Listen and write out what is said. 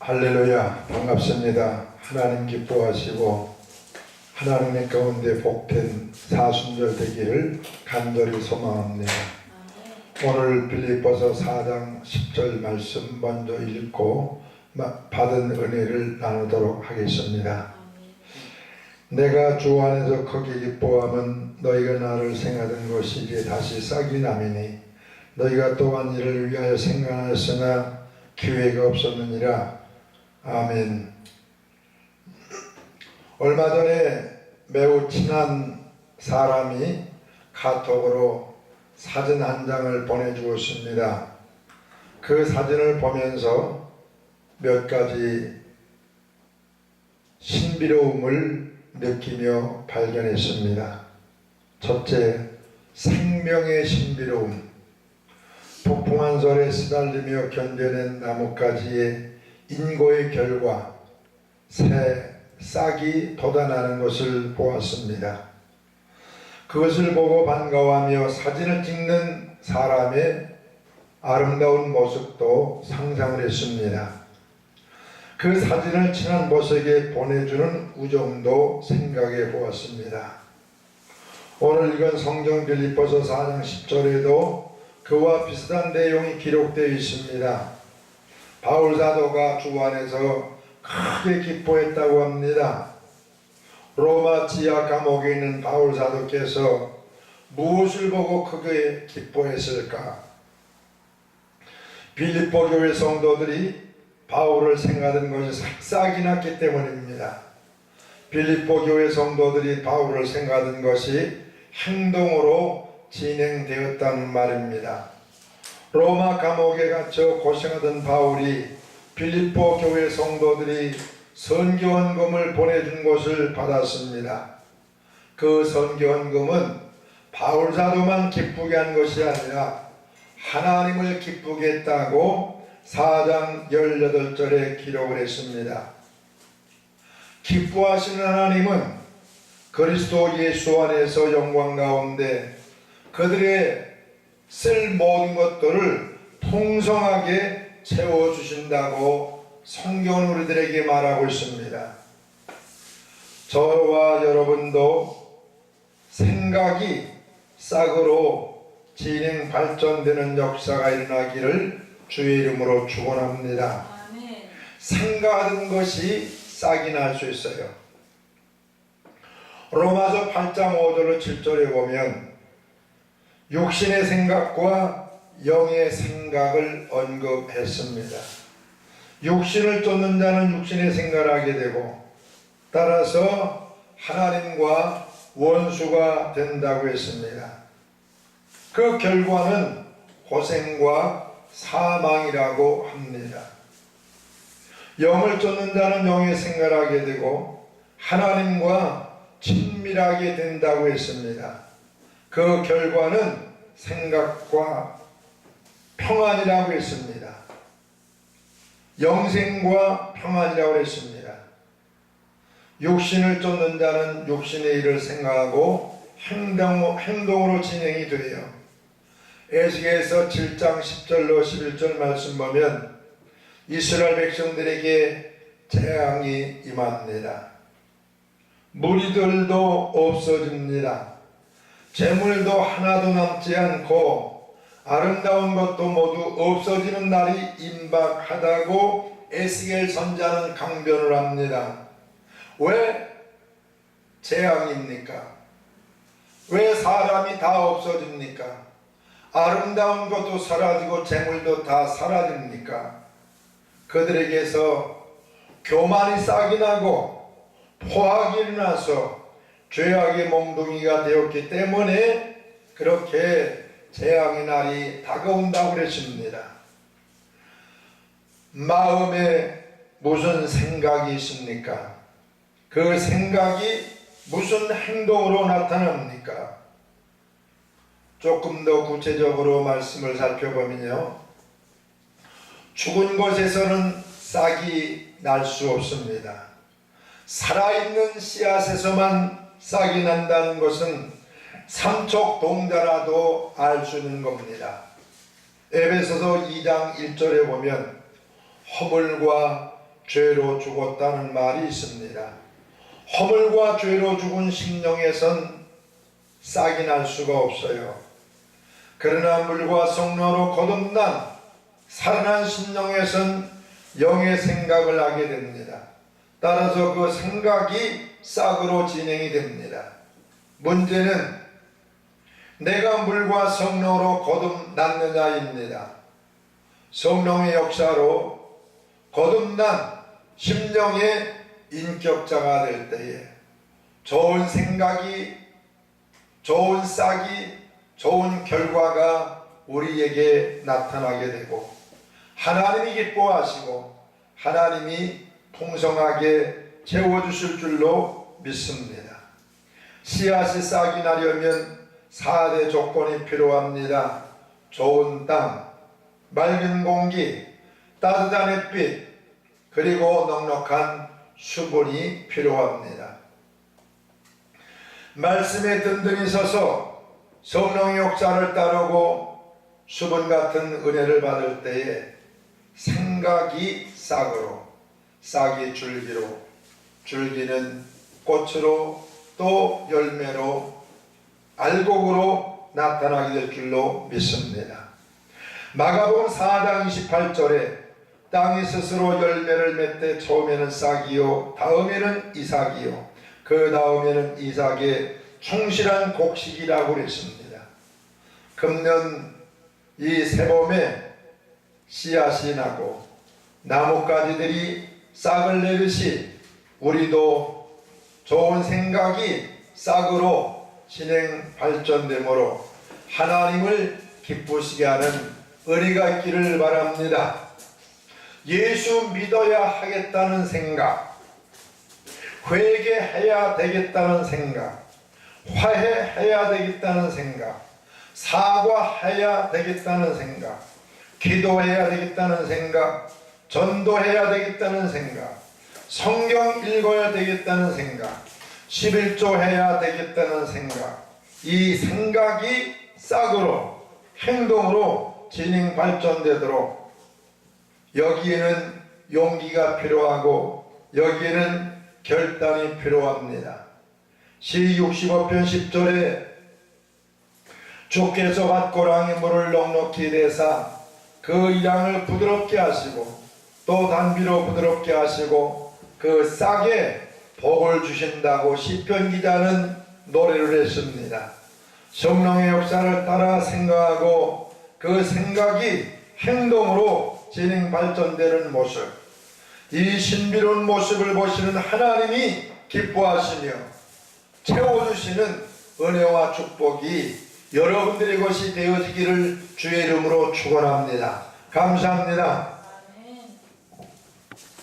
할렐루야 반갑습니다. 하나님 기뻐하시고 하나님의 가운데 복된 사순절 되기를 간절히 소망합니다. 오늘 빌립보서 4장 10절 말씀 먼저 읽고 마- 받은 은혜를 나누도록 하겠습니다. 내가 주 안에서 크게 기뻐함은 너희가 나를 생하던 것이 이제 다시 싹이 남이니 너희가 또한 이를 위하여 생각하였으나 기회가 없었느니라. 아멘. 얼마 전에 매우 친한 사람이 카톡으로 사진 한 장을 보내주었습니다. 그 사진을 보면서 몇 가지 신비로움을 느끼며 발견했습니다. 첫째, 생명의 신비로움. 폭풍한 설에 시달리며 견뎌낸 나뭇가지의 인고의 결과 새 싹이 돋아나는 것을 보았습니다. 그것을 보고 반가워하며 사진을 찍는 사람의 아름다운 모습도 상상을 했습니다. 그 사진을 친한 모습에게 보내주는 우정도 생각해 보았습니다. 오늘 읽은 성경 빌립보서 4장 10절에도 그와 비슷한 내용이 기록되어 있습니다. 바울 사도가 주 안에서 크게 기뻐했다고 합니다. 로마 지하 감옥에 있는 바울 사도께서 무엇을 보고 크게 기뻐했을까? 빌립보 교회 성도들이 바울을 생각하던 것이 싹이 났기 때문입니다. 빌립보 교회 성도들이 바울을 생각하던 것이 행동으로 진행되었다는 말입니다. 로마 감옥에 갇혀 고생하던 바울이 빌립보 교회 성도들이 선교 헌금을 보내준 것을 받았습니다. 그 선교 헌금은 바울 사도만 기쁘게 한 것이 아니라 하나님을 기쁘게 했다고 4장 18절에 기록을 했습니다. 기뻐하시는 하나님은 그리스도 예수 안에서 영광 가운데 그들의 쓸 모든 것들을 풍성하게 채워주신다고 성경은 우리들에게 말하고 있습니다. 저와 여러분도 생각이 싹으로 진행 발전되는 역사가 일어나기를 주의 이름으로 축원합니다. 생각하는 것이 싹이 날 수 있어요. 로마서 8장 5절로 7절에 보면 육신의 생각과 영의 생각을 언급했습니다. 육신을 쫓는 자는 육신의 생각을 하게 되고 따라서 하나님과 원수가 된다고 했습니다. 그 결과는 고생과 사망이라고 합니다. 영을 쫓는 자는 영의 생각을 하게 되고 하나님과 친밀하게 된다고 했습니다. 그 결과는 생각과 평안이라고 했습니다. 영생과 평안이라고 했습니다. 육신을 쫓는 자는 육신의 일을 생각하고 행동, 행동으로 진행이 돼요. 에스겔서 7장 10절로 11절 말씀 보면 이스라엘 백성들에게 재앙이 임합니다. 무리들도 없어집니다. 재물도 하나도 남지 않고 아름다운 것도 모두 없어지는 날이 임박하다고 에스겔 선자는 강변을 합니다. 왜 재앙입니까? 왜 사람이 다 없어집니까? 아름다운 것도 사라지고 재물도 다 사라집니까? 그들에게서 교만이 싹이 나고 포악이 일어나서 죄악의 몽둥이가 되었기 때문에 그렇게 재앙의 날이 다가온다고 그랬습니다. 마음에 무슨 생각이 있습니까? 그 생각이 무슨 행동으로 나타납니까? 조금 더 구체적으로 말씀을 살펴보면요. 죽은 곳에서는 싹이 날 수 없습니다. 살아있는 씨앗에서만 싹이 난다는 것은 삼척 동자라도 알 수 있는 겁니다. 에베소서 2장 1절에 보면 허물과 죄로 죽었다는 말이 있습니다. 허물과 죄로 죽은 심령에선 싹이 날 수가 없어요. 그러나 물과 성령으로 거듭난 살아난 심령에선 영의 생각을 하게 됩니다. 따라서 그 생각이 싹으로 진행이 됩니다. 문제는 내가 물과 성령으로 거듭났느냐입니다. 성령의 역사로 거듭난 심령의 인격자가 될 때에 좋은 생각이 좋은 싹이 좋은 결과가 우리에게 나타나게 되고 하나님이 기뻐하시고 하나님이 풍성하게 채워주실 줄로 믿습니다. 씨앗이 싹이 나려면 4대 조건이 필요합니다. 좋은 땅, 맑은 공기, 따뜻한 햇빛, 그리고 넉넉한 수분이 필요합니다. 말씀에 든든히 서서 성령의 역사를 따르고 수분 같은 은혜를 받을 때에 생각이 싹으로, 싹이 줄기로, 줄기는 꽃으로 또 열매로 알곡으로 나타나게 될 줄로 믿습니다. 마가복음 4장 28절에 땅이 스스로 열매를 맺되 처음에는 싹이요 다음에는 이삭이요 그 다음에는 이삭의 충실한 곡식이라고 그랬습니다. 금년 이 새봄에 씨앗이 나고 나뭇가지들이 싹을 내듯이 우리도 좋은 생각이 싹으로 진행 발전되므로 하나님을 기쁘시게 하는 은혜가 있기를 바랍니다. 예수 믿어야 하겠다는 생각, 회개해야 되겠다는 생각, 화해해야 되겠다는 생각, 사과해야 되겠다는 생각, 기도해야 되겠다는 생각, 전도해야 되겠다는 생각, 성경 읽어야 되겠다는 생각, 11조 해야 되겠다는 생각, 이 생각이 싹으로 행동으로 진행 발전되도록 여기에는 용기가 필요하고 여기에는 결단이 필요합니다. 시 65편 10절에 주께서 밭고랑이 물을 넉넉히 내사 그 이랑을 부드럽게 하시고 또 단비로 부드럽게 하시고 그 싹에 복을 주신다고 시편 기자는 노래를 했습니다. 성령의 역사를 따라 생각하고 그 생각이 행동으로 진행 발전되는 모습 이 신비로운 모습을 보시는 하나님이 기뻐하시며 채워주시는 은혜와 축복이 여러분들의 것이 되어지기를 주의 이름으로 축원합니다. 감사합니다.